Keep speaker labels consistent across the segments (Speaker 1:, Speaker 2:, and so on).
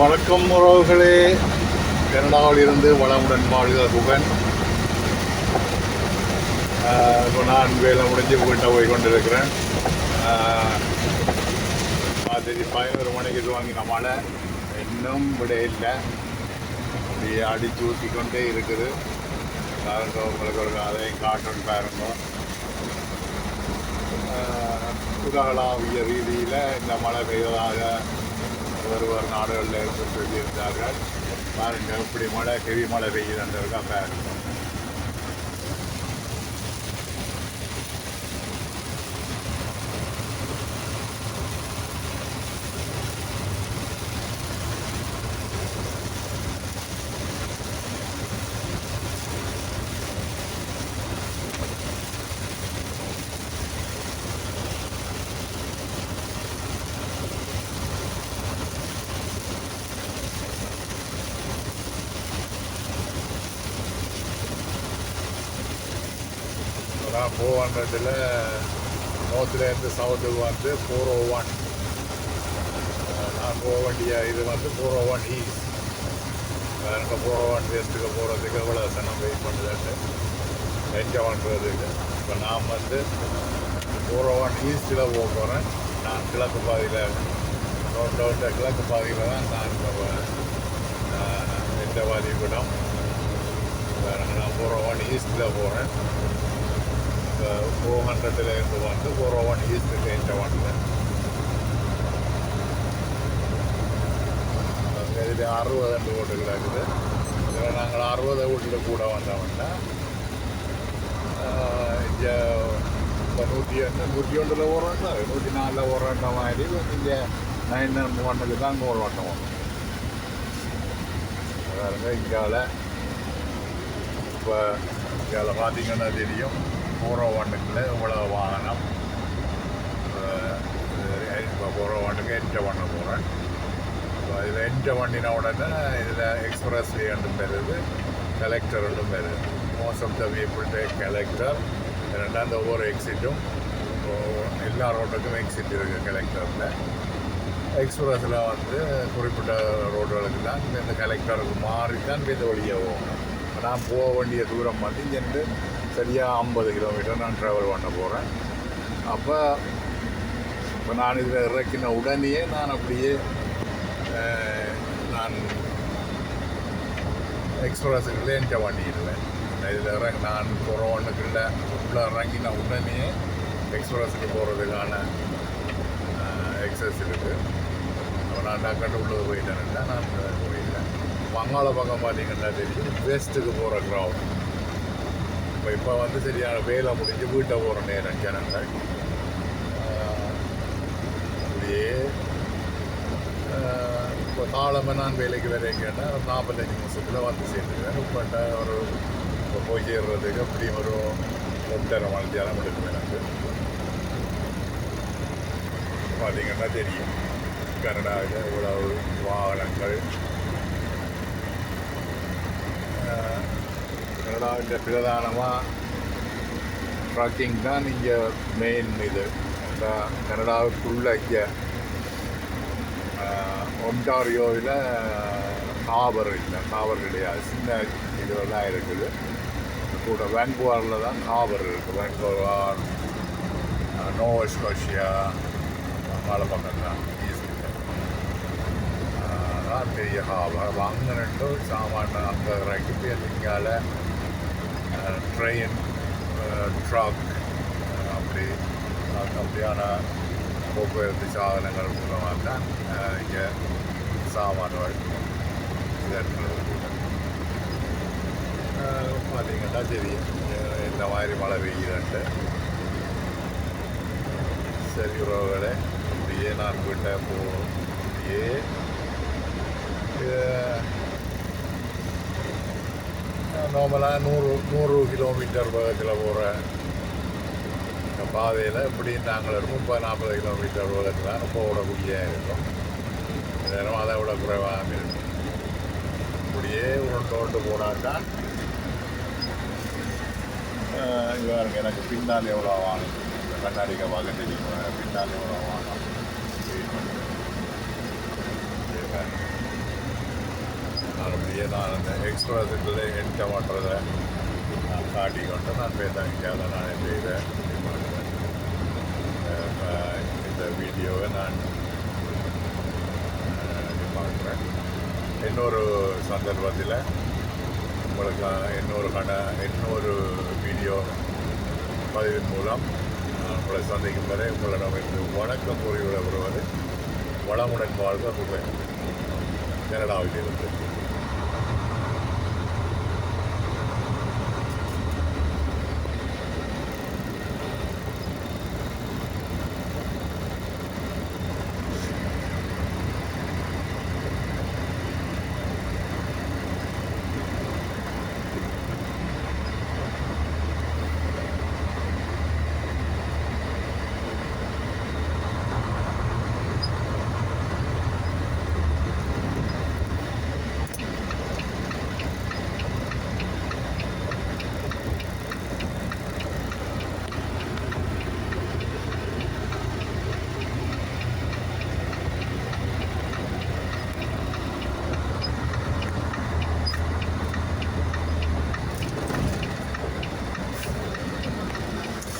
Speaker 1: வணக்கம் உறவுகளே. கனடாவில் இருந்து வளமுடன் வாழ்க குகன். இப்போ நான் வேலை முடிஞ்சு வீட்டை போய் கொண்டிருக்கிறேன். ஆஹ் ராத்திரி பதினோரு மணிக்கு வாங்கின மழை இன்னும் விட இல்லை. அப்படியே அடிச்சு ஊற்றி கொண்டே இருக்குது. பாருங்க உங்களுக்கு ஒரு அதையும் காட்டன் பாருங்க. ஆஹ் உலகளாவிய ரீதியில் இந்த மழை பெய்வதாக வருவார் நாடுகளில் இருந்து சொல்லியிருந்தார்கள். பாருங்கள் இப்படி மழை கெவி மழை பெய்யுதுன்றதுக்கா பாருங்க நான் ஃபோர் ஹண்ட்ரடில் நோர்த்துலேருந்து சவுத்துக்கு வந்து ஃபோர் ஓ ஒன் நான் போக வேண்டிய இது வந்து four O oh one east எனக்கு ஃபோர் ஓ oh ஒன் வெஸ்ட்டுக்கு போகிறதுக்கு எவ்வளோ சனம் வெயிட் பண்ணுதுன்ட்டு என்ஜாய் பண்ணுறதுக்கு இப்போ நான் வந்து ஃபோர் ஓ ஒன் ஈஸ்ட்டில் போக போகிறேன் நான் கிழக்கு பாதியில் ரோட்டோட்ட கிழக்கு பாதியில் தான் நான் இப்போ எந்த வேற நான் ஃபோர் ஓ ஒன் ஈஸ்ட்டில் போகிறேன் ஃபோர் ஹண்ட்ரடில் இருந்து வந்து ஃபோர் ஓ ஒன் ஈஸ்ட்டுக்கு எந்த ஒன்ல இதில் அறுபது ரெண்டு ஓட்டு கிடக்குது இதில் நாங்கள் அறுபது வீட்டில் கூட வந்தோம்னா இங்கே இப்போ நூற்றி ஒன்று நூற்றி ஒன்றில் ஓடுறோம்னா நூற்றி நாலில் ஓடுற மாதிரி இங்கே நைன் ஒன்றுக்கு தான் கோல் ஓட்டம் வரும் பாருங்க இங்கால இப்போ இதில் பார்த்தீங்கன்னா தெரியும் ஃபோரோ ஒன்றுக்குள்ள இவ்வளோ வாகனம் இப்போ ஃபோரோ வாண்டுக்கு என்ட்ரை பண்ண போகிறேன் இப்போ இதில் என்ட்ரை பண்ணின உடனே இதில் எக்ஸ்பிரஸ் வேண்டும் வருது பெறுது கலெக்டர் ரெண்டும் பெறுது most of the people collector ரெண்டாவது ஒவ்வொரு எக்ஸிட்டும் எல்லா ரோட்டுக்கும் எக்ஸிட் இருக்குது கலெக்டரில் எக்ஸ்பிரஸில் வந்து குறிப்பிட்ட ரோடுகளுக்கு தான் இந்த கலெக்டருக்கு மாறி தான் இந்த வழியாக போகணும் நான் போக வேண்டிய தூரம் வந்து இங்கேருந்து சரியாக ஐம்பது கிலோமீட்டர் நான் ட்ராவல் பண்ண போகிறேன் அப்போ இப்போ நான் இதில் இறக்கின உடனேயே நான் அப்படியே நான் எக்ஸ்பிரஸுக்குள்ளே என்ஜாய் பண்ணிடுவேன் இதில் இறங்கி நான் இல்லை. உள்ளே இறங்கின உடனே எக்ஸ்பிரஸுக்கு போகிறதுக்கான எக்ஸஸ் இருக்குது. அப்போ நான் டக்கண்டு உள்ளே போயிட்டேன்னா நான் போயிட்டேன். வங்காள பக்கம் பார்த்தீங்கன்னா தெரியும். வெஸ்ட்டுக்கு போகிற க்ரௌட் இப்போ இப்போ வந்து சரியான வேலை முடிஞ்சு வீட்டை போகிற நேரம் ஜனங்கள். அப்படியே இப்போ காலமாக நான் வேலைக்கு வரையும் கேட்டால் ஒரு நாற்பத்தஞ்சு நிமிஷத்தில் வந்து சேர்ந்துருவேன் இப்போ ஒரு இப்போ போய் சேர்றதுக்கு அப்படியும் ஒரு ஒன்றரை மணி நேரம் எடுக்கும் எனக்கு. பார்த்தீங்கன்னா தெரியும். கனடாவில் இவ்வளவு வாகனங்கள் கனடாவில் பிரதானமாக ட்ரக்கிங் தான் இங்கே மெயின் இது. கனடாவுக்குள்ள இங்கே ஒன்டாரியோவில் ஹாபர் இல்லை ஹாபர் கிடையாது. சின்ன இதுவெல்லாம் இருக்குது. கூட வேங்குவாரில் தான் ஹாபர் இருக்குது வேங்குவார் நோவஸ்கோஷியா மலை பக்கம் தான் ஈஸ்டில் பெரிய ஹாபர். அங்கே ரெண்டும் சாமான அங்கே இறக்கி பேருங்கால ட்ரெயின் ட்ரக் uh, uh, அப்படி அது அப்படியான போக்குவரத்து சாதனங்கள் மூலமாக தான் uh, இங்கே சாமான்கள் இதற்கிறது பார்த்தீங்கன்னா சரி இந்த மாதிரி மழை பெய்யுதுன்ட்டு. சரி உறவுகளே இப்படியே நான் வீட்டை போ இப்படியே நார்மலாக நூறு நூறு கிலோமீட்டர் வேகத்தில் போகிற இந்த பாதையில் இப்படி நாங்கள் முப்பது நாற்பது கிலோமீட்டர் வேகத்தில் போகக்கூடிய இருக்கும். நேரம் அதை விட குறைவாக இருக்கும். இப்படியே உருண்டோண்டு போனாக்கா இங்கே எனக்கு பின்னால் எவ்வளோ வாங்கணும் இந்த கண்ணாடிக்க பார்க்க தெரியும் பின்னால் எவ்வளோ வாங்கணும் அப்படியே நான் அந்த எக்ஸ்பிரஸுக்குள்ளே என்கிட்ட பண்ணுறதை நான் காட்டி கொண்டு நான் பேசாங்க நான் செய்கிறேன் இந்த வீடியோவை நான் பார்க்குறேன் இன்னொரு சந்தர்ப்பத்தில் உங்களுக்கு இன்னொரு கட இன்னொரு வீடியோ பதிவின் மூலம் உங்களை சந்திக்கும் வரை உங்களிடமிருந்து வணக்கம் கூறி விடப்படுவது வளமுடன் வாழ்க குபேர்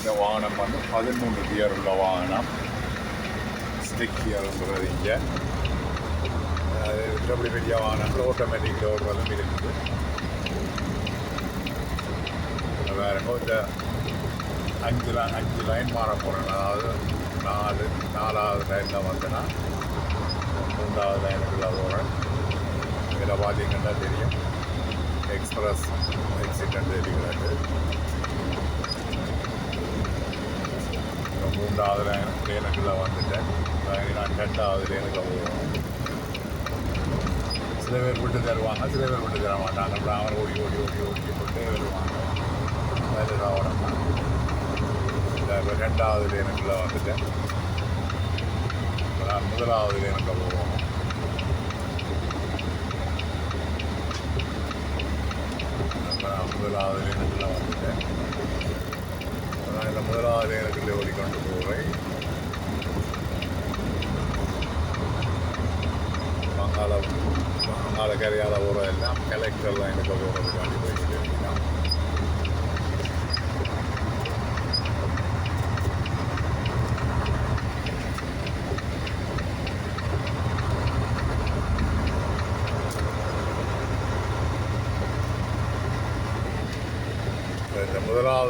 Speaker 1: இந்த வாகனம் வந்து பதிமூன்று கியர் உள்ள வாகனம் ஸ்டிக் கியர்ன்றது இங்கே. அது மற்றபடி பெரிய வாகனங்கள் ஆட்டோமேட்டிக்கில் ஓடுறதும் இருக்குது. வேறு இந்த அஞ்சு லைன் அஞ்சு லைன் மாற போகிறேன் அதாவது நாலு நாலாவது லைனில் வந்தேன்னா மூன்றாவது லைனுக்குள்ள போகிறேன் இதில் பார்த்தீங்கன்னா தெரியும். எக்ஸ்பிரஸ் எக்ஸிடென்ட் இருக்கிறது மூன்றாவது லைன் லேனுக்குள்ளே வந்துட்டேன். நான் ரெண்டாவது லேனுக்கு போவோம் சில பேர் விட்டு தருவாங்க சில பேர் விட்டு தர மாட்டாங்க. அப்புறம் அவன் ஓடி ஓடி ஓடி ஓடி போட்டு வருவாங்க. வேறு ராவணம் தான். இந்த ரெண்டாவது லேனுக்குள்ளே வந்துட்டேன். இப்ப நான் முதலாவது லேனுக்கு போவோம். இப்ப நான் முதலாவது லேனுக்குள்ளே வந்துட்டேன். நான் இந்த முதலாவது எனக்கு ஓடிக்கொண்டு போகிறேன் வங்காள வங்காள கரையால் போகிறதெல்லாம் கலெக்டர் லைனுக்கு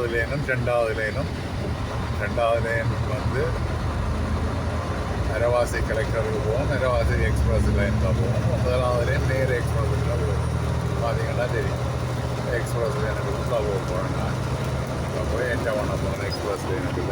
Speaker 1: முதலாவது லேனும் ரெண்டாவது லேனும். ரெண்டாவது லேன் வந்து நரவாசி கலெக்டருக்கு போவோம். நரவாசி எக்ஸ்பிரஸ் லைனில் போவோம். முதலாவது லேன் நேர் எக்ஸ்பிரஸில் போவோம். பார்த்தீங்கன்னா தெரியும். எக்ஸ்பிரஸ் லைனுக்கு உள்ளே போக போகிறேன் நான். இப்போ போய் என்ன பண்ண போகிறேன் எக்ஸ்பிரஸ் லைனுக்கு